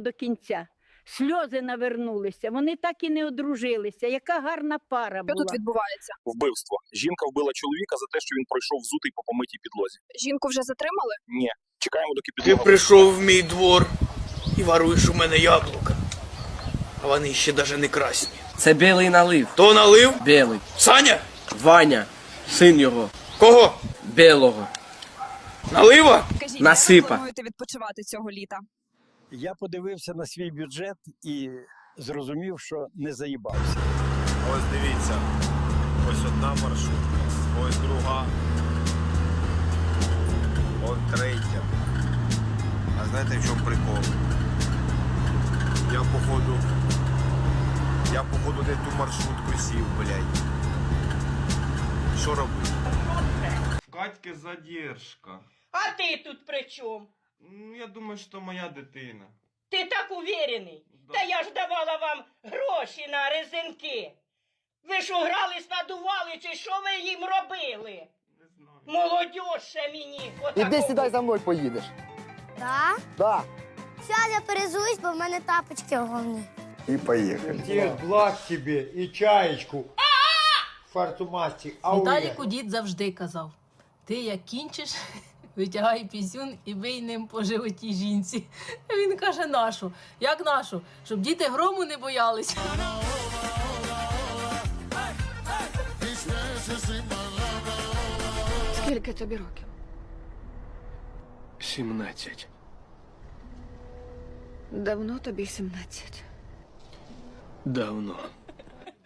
до кінця. Сльози навернулися, вони так і не одружилися. Яка гарна пара Що була. тут відбувається? Вбивство. Жінка вбила чоловіка за те, що він пройшов взутий по помитій підлозі. Жінку вже затримали? Ні, чекаємо, доки Ти прийшов в мій двор і воруєш у мене яблука. А вони ще даже не красні. Це білий налив. То налив? Білий. Саня? Ваня, син його, Кого? білого. Налива? Насипа. ви плануєте відпочивати цього літа? Я подивився на свій бюджет і зрозумів, що не заїбався. Ось дивіться. Ось одна маршрутка, ось друга. Ось третя. А знаєте в чому прикол? Я походу. Я походу не ту маршрутку сів, блядь. Що робити? Катьки задержка. А ты тут при чем? Ну, я думаю, що моя дитина. Ти так уверений? Да. Та я ж давала вам гроші на резинки. Ви ж угрались, надували, чи що ви їм робили? Не знаю. Молодь ще мені. Іди сідай за мною поїдеш. Да? Да. Зараз я перезуюсь, бо в мене тапочки головні. І поїхали. Отец, благ тебе і чаєчку. Фартумасті. Віталіку дід завжди казав: ти як кінчиш, витягай пісюн і бий ним по животі жінці. Він каже: нашу. Як нашу? Щоб діти грому не боялись. Скільки тобі років? 17. Давно тобі 17. Давно.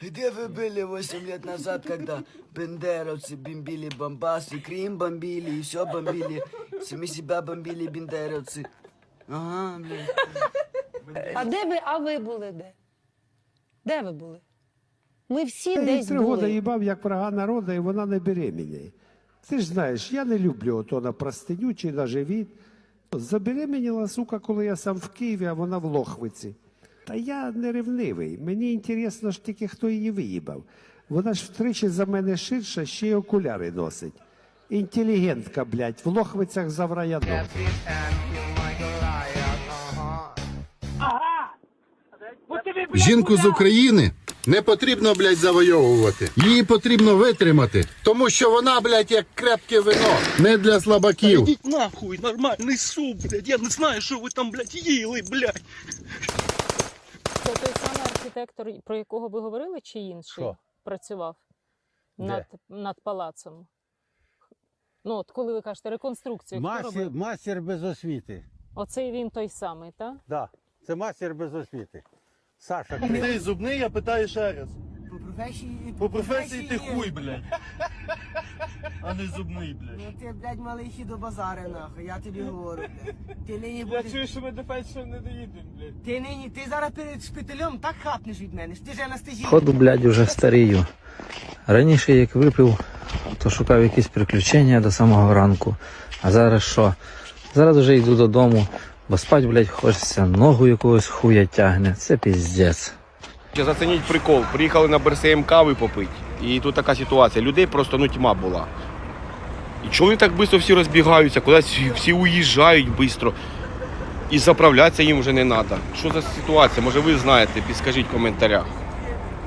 Где вы были 8 лет назад, когда бендеровцы бомбили Бомбас, и Крым бомбили, и все бомбили. Сами себя бомбили бендеровцы. Ага, блядь. А де ви, а ви були де? Де ви були? Ми всі Я їй десь три роки були. їбав, як врага народу, і вона не беременна. Ти ж знаєш, я не люблю ото на простиню чи на живіт. Забеременіла, сука, коли я сам в Києві, а вона в Лохвиці. Та я не ревнивий. Мені інтересно ж тільки, хто її виїбав. Вона ж втричі за мене ширша, ще й окуляри носить. Інтелігентка, блядь, в Лохвицях завраяно. Жінку з України не потрібно, блядь, завойовувати. Її потрібно витримати, тому що вона, блядь, як крепке вино, не для слабаків. Ідіть нахуй, нормальний суп, блядь. Я не знаю, що ви там, блядь, їли, блядь. Це той самий архітектор, про якого ви говорили, чи інший Що? працював Де? над, над палацом? Ну, от коли ви кажете реконструкцію, хто Мастер, робив? мастер без освіти. Оцей він той самий, так? Да, це мастер без освіти. Саша, Ти зубний, я питаю ще раз. По професії... По професії ти хуй, блядь. А не зубний, блядь. Ну ти, блядь, малий хід до базари, нахуй, я тобі говорю, блядь. Ти нині будеш... що ми до фельдшера не доїдемо, блядь. Ти нині, ти зараз перед шпиталем так хапнеш від мене, що ти ж анестезію. Ходу, блядь, уже старію. Раніше, як випив, то шукав якісь приключення до самого ранку. А зараз що? Зараз вже йду додому, бо спать, блядь, хочеться, ногу якогось хуя тягне. Це піздець. Зацініть прикол. Приїхали на БРСМ кави попити. І тут така ситуація. Людей просто ну тьма була. І чого вони так швидко всі розбігаються, кудись всі, уїжджають швидко. І заправлятися їм вже не треба. Що за ситуація? Може ви знаєте, підскажіть в коментарях.